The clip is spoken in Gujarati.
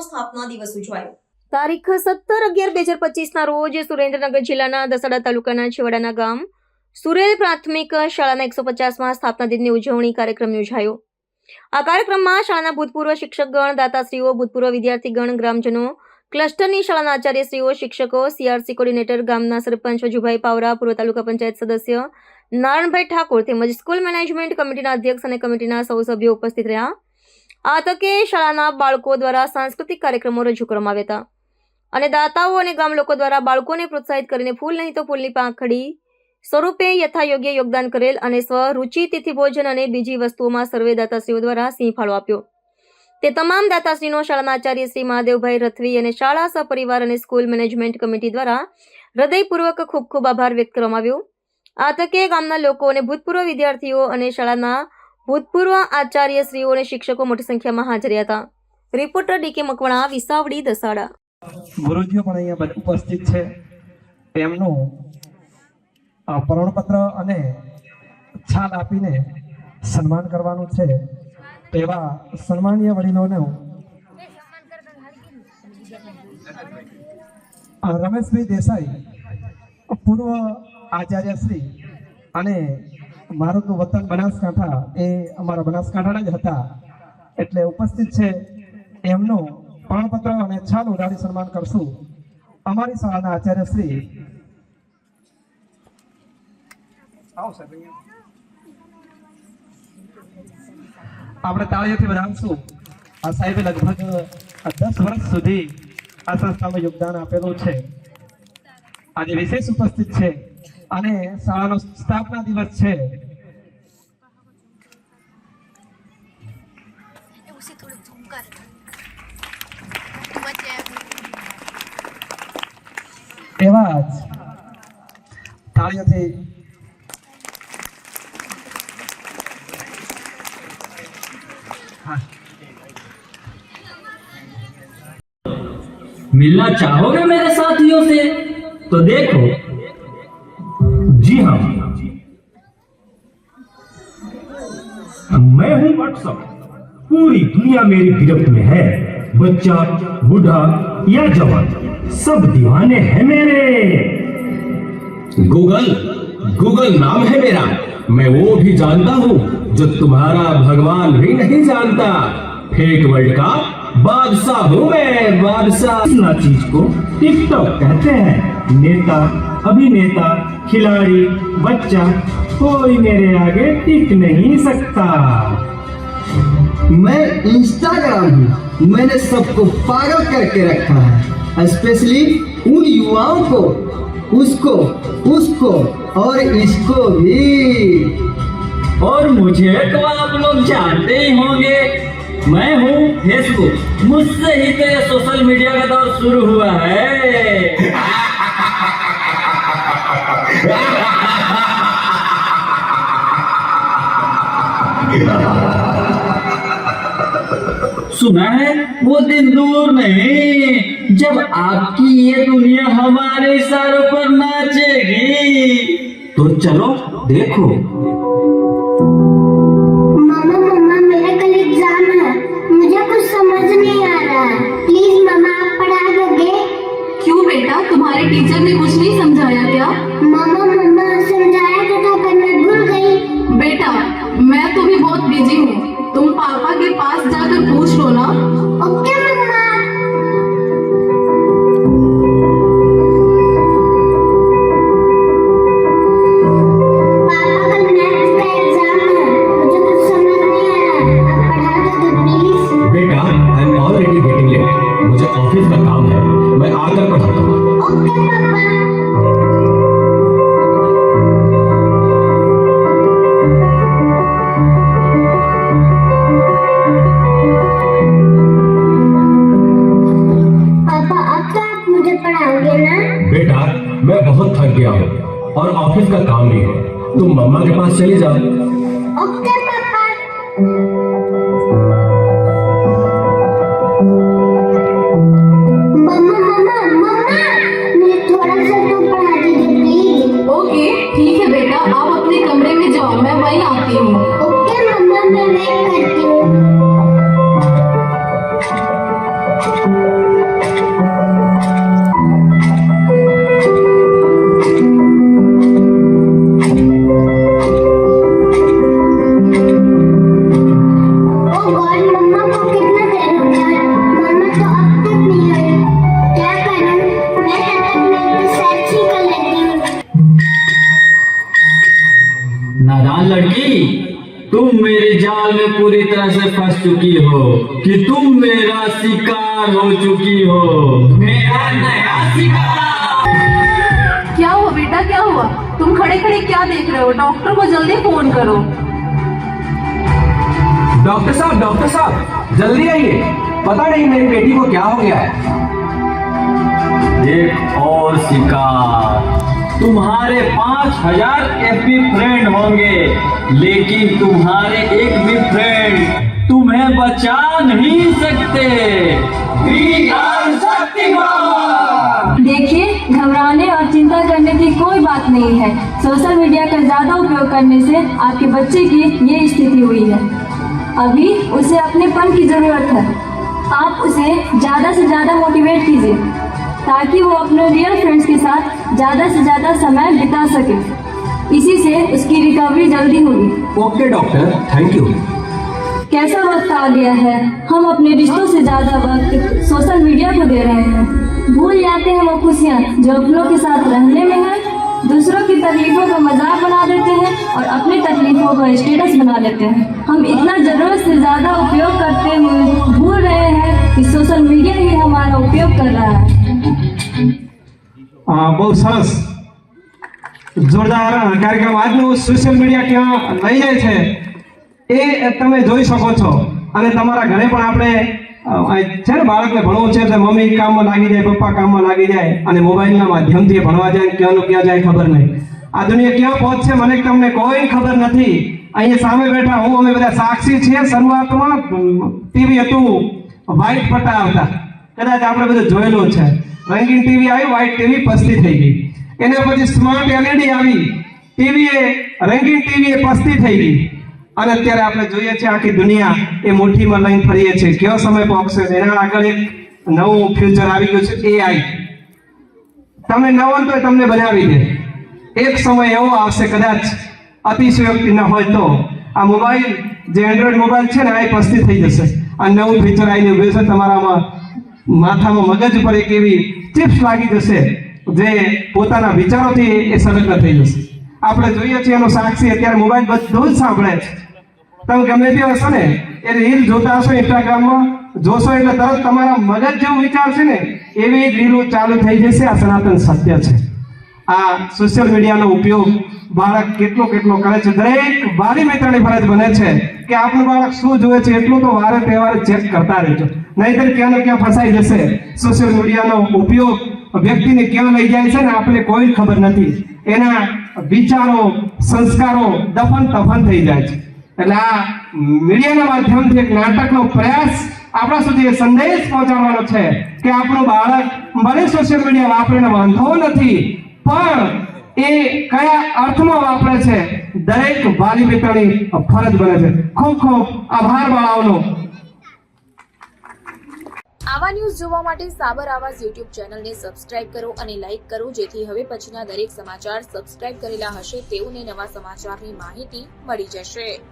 સ્થાપના દિવસ ઉજવાયો. તારીખ સત્તર અગિયાર બે શાળાના એકસો પચાસમાં સ્થાપના દિનની ઉજવણી કાર્યક્રમ યોજાયો. આ કાર્યક્રમમાં શાળાના ભૂતપૂર્વ શિક્ષકગણ, દાતાશ્રીઓ, ભૂતપૂર્વ વિદ્યાર્થીગણ, ગ્રામજનો, ક્લસ્ટરની શાળાના આચાર્યશ્રીઓ, શિક્ષકો સીઆરસી કોર્ડિનેટર ગામના સરપંચ વજુભાઈ પાવરા, પૂર્વ તાલુકા પંચાયત સદસ્ય નારણભાઈ ઠાકોર તેમજ સ્કૂલ મેનેજમેન્ટ કમિટીના અધ્યક્ષ અને કમિટીના સૌ સભ્યો ઉપસ્થિત રહ્યા. આ તકે શાળાના બાળકો દ્વારા સાંસ્કૃતિક કાર્યક્રમો રજૂ કરવામાં આવ્યા હતા. અને દાતાઓ અને ગામ લોકો દ્વારા બાળકોને પ્રોત્સાહિત કરીને ફૂલ નહીં તો ફૂલની પાંખડી સ્વરૂપે યથાયોગ્ય યોગદાન કરેલ અને સ્વરુચિ તિથિ ભોજન અને બીજી વસ્તુઓમાં સર્વે દાતાશ્રીઓ દ્વારા સિંહ ફાળો આપ્યો. તે તમામ દાતાશ્રીનો શાળાના આચાર્ય શ્રી મહાદેવભાઈ રથવી અને શાળા સહપરિવાર અને સ્કૂલ મેનેજમેન્ટ કમિટી દ્વારા હૃદયપૂર્વક ખૂબ ખૂબ આભાર વ્યક્ત કરવામાં આવ્યો. આ તકે ગામના લોકો અને ભૂતપૂર્વ વિદ્યાર્થીઓ અને શાળાના ભૂતપૂર્વ આચાર્યશ્રીઓ અને શિક્ષકો મોટી સંખ્યામાં હાજર હતા. Reporter D K Makwana, Visavadi, Dasada. ગુરુજીઓ પણ અહીંયા ઉપસ્થિત છે. તેમનું પ્રમાણપત્ર અને છાલ આપીને સન્માન કરવાનું છે. તેવા સન્માનીય વડીલોને રમેશભાઈ દેસાઈ, પૂર્વ આચાર્યશ્રી અને મારું તો વતન બનાસકાંઠા, એ અમારા બનાસકાંઠાના જ હતા. એટલે ઉપસ્થિત છે એમનું પ્રમાણપત્ર અને છાલ ઉડાડી સન્માન કરશું અમારી શાળાના આચાર્ય શ્રી. આપણે તાળીઓથી વધારશું આ સાહેબે લગભગ દસ વર્ષ સુધી આ સંસ્થામાં યોગદાન આપેલું છે. આજે વિશેષ ઉપસ્થિત છે. અને શાળાનો સ્થાપના દિવસ છે उसे थोड़ा झूम कर बचे એવા જ તાળીઓથી मिलना चाहोगे मेरे साथियों से तो देखो जी हाँ। मैं हूँ व्हाट्सअप पूरी दुनिया मेरी गिरफ्त में है। बच्चा बूढ़ा या जवान सब दीवाने हैं मेरे। गूगल गूगल नाम है मेरा। मैं वो भी जानता हूँ जो तुम्हारा भगवान भी नहीं जानता। फेक वर्ल्ड का बादशाह हूँ मैं बादशाह। चीज़ को टिकटॉक कहते हैं। नेता अभिनेता खिलाड़ी बच्चा कोई मेरे आगे टिक नहीं सकता। मैं इंस्टाग्राम हूँ। मैंने सबको पागल करके रखा है। स्पेशली उन युवाओं को उसको उसको और इसको भी। और मुझे तो आप लोग जानते ही होंगे मैं हूँ फेसबुक मुझसे ही तो ये सोशल मीडिया का दौर शुरू हुआ है। सुना है वो दिन दूर नहीं जब आपकी ये दुनिया हमारे इशारों पर नाचेगी। तो चलो देखो। मामा मम्मा मेरा कल एग्ज़ाम है। मुझे कुछ समझ नहीं आ रहा है। प्लीज़ मम्मा आप पढ़ा दोगे? क्यों बेटा? तुम्हारे टीचर ने कुछ काम भी है तुम मम्मा के पास चली जाओ पूरी तरह से फंस चुकी हो कि तुम मेरा शिकार हो चुकी हो। मेरा नया शिकार। क्या हुआ बेटा क्या हुआ? तुम खड़े खड़े क्या देख रहे हो? डॉक्टर को जल्दी फ़ोन करो। डॉक्टर साहब डॉक्टर साहब जल्दी आइए। पता नहीं मेरी बेटी को क्या हो गया है। एक और शिकार। तुम्हारे पाँच हज़ार एफबी फ्रेंड होंगे, लेकिन तुम्हारे एक भी फ्रेंड तुम्हें बचा नहीं सकते। देखिए, घबराने और चिंता करने की कोई बात नहीं है। सोशल मीडिया का ज़्यादा उपयोग करने से आपके बच्चे की ये स्थिति हुई है। अभी उसे अपने पन की ज़रूरत है। आप उसे ज़्यादा से ज़्यादा मोटिवेट कीजिए। ताकि वो अपने रियल फ्रेंड्स के साथ ज़्यादा से ज़्यादा समय बिता सके। इसी से उसकी रिकवरी जल्दी होगी। ओके डॉक्टर थैंक यू कैसा वक्त आ गया है? हम अपने रिश्तों से ज़्यादा वक्त सोशल मीडिया को दे रहे हैं। भूल जाते हैं वो खुशियाँ जो अपनों के साथ रहने में है। दूसरों की तकलीफों का मज़ाक बना देते हैं और अपनी तकलीफों का स्टेटस बना लेते हैं। हम इतना ज़रूरत से ज़्यादा उपयोग करते हुए भूल रहे हैं कि सोशल मीडिया ही हमारा उपयोग कर रहा है। બહુ સરસ જોરદાર કાર્યક્રમ આજનું સોશિયલ મીડિયા ક્યાં લઈ જાય છે એ તમે જોઈ શકો છો. અને તમારા ઘરે પણ આપણે છે ને બાળકને ભણવું છે એટલે મમ્મી કામમાં લાગી જાય, પપ્પા કામમાં લાગી જાય અને મોબાઈલના માધ્યમથી ભણવા જાય ક્યાંનું ક્યાં જાય ખબર નહીં. આ દુનિયા ક્યાં પહોંચશે મને તમને કોઈ ખબર નથી. અહીંયા સામે બેઠા હું, અમે બધા સાક્ષી છીએ. શરૂઆતમાં ટીવી હતું વ્હાઈટ પટ્ટા આવતા. કદાચ આપણે બધું જોયેલું છે. રંગીન ટીવી આવી વ્હાઈટ ટીવી પસ્તી થઈ ગઈ. એના પછી સ્માર્ટ એલઈડી આવી. ટીવી એ, રંગીન ટીવી એ પસ્તી થઈ ગઈ. અને અત્યારે આપણે જોઈએ છીએ આખી દુનિયા એ મુઠ્ઠીમાં લઈને ફરીએ છીએ. કેવો સમય પહોંચશે? એના આગળ એક નવું ફ્યુચર આવી ગયું છે એઆઈ તમે નવન તો તમને બનાવી દે. એક સમય એવો આવશે કદાચ અતિશયોક્તિ ન હોય તો. આ મોબાઈલ જે એન્ડ્રોઈડ મોબાઈલ છે ને, આ પસ્તી થઈ જશે. આ નવું ફીચર આવીને ઉભું છે તમારામાં. માથામાં મગજ પર એક એવી ચિપ્સ લાગી જશે જે પોતાના વિચારોથી એ સંલગ્ન થઈ જશે. આપણે જોઈએ છીએ એનો સાક્ષી અત્યારે મોબાઈલ બધું જ સાંભળે છે. તમે ગમે તે હશો ને, એ રીલ જોતા હશો ઇન્સ્ટાગ્રામમાં જોશો એટલે તરત તમારા મગજ જેવું વિચાર છે ને, એવી જ રીલો ચાલુ થઈ જશે. આ સનાતન સત્ય છે. આ સોશિયલ મીડિયાનો ઉપયોગ બાળક કેટલો કેટલો કરે છે? દરેક વાલી મિત્રની ફરજ બને છે કે આપણું બાળક શું જોવે છે, એટલું તો વારે તહેવારે ચેક કરતા રહેજો નહીતર ક્યાં ને ક્યાં ફસાઈ જશે. સોશિયલ મીડિયાનો ઉપયોગ વ્યક્તિને ક્યાં લઈ જાય છે ને આપણને કોઈ ખબર નથી. એના વિચારો, સંસ્કારો દફન તફન થઈ જાય છે. એટલે આ મીડિયાના માધ્યમથી એક નાટકનો પ્રયાસ આપણા સુધી એ સંદેશ પહોંચાડવાનો છે કે આપણું બાળક ભલે સોશિયલ મીડિયા વાપરીને વાંધો નથી પણ એ કયા અર્થમાં વાપરે છે? દરેક વાલી મિત્રની ફરજ બને છે. ખૂબ ખૂબ આભાર બાળાઓનો. આવા ન્યૂઝ જોવા માટે સાબર આવાજ યુટ્યુબ ચેનલને સબસ્ક્રાઇબ કરો અને લાઇક કરો, જેથી હવે પછીના દરેક સમાચાર સબસ્ક્રાઇબ કરેલા હશે તેઓને નવા સમાચારની માહિતી મળી જશે.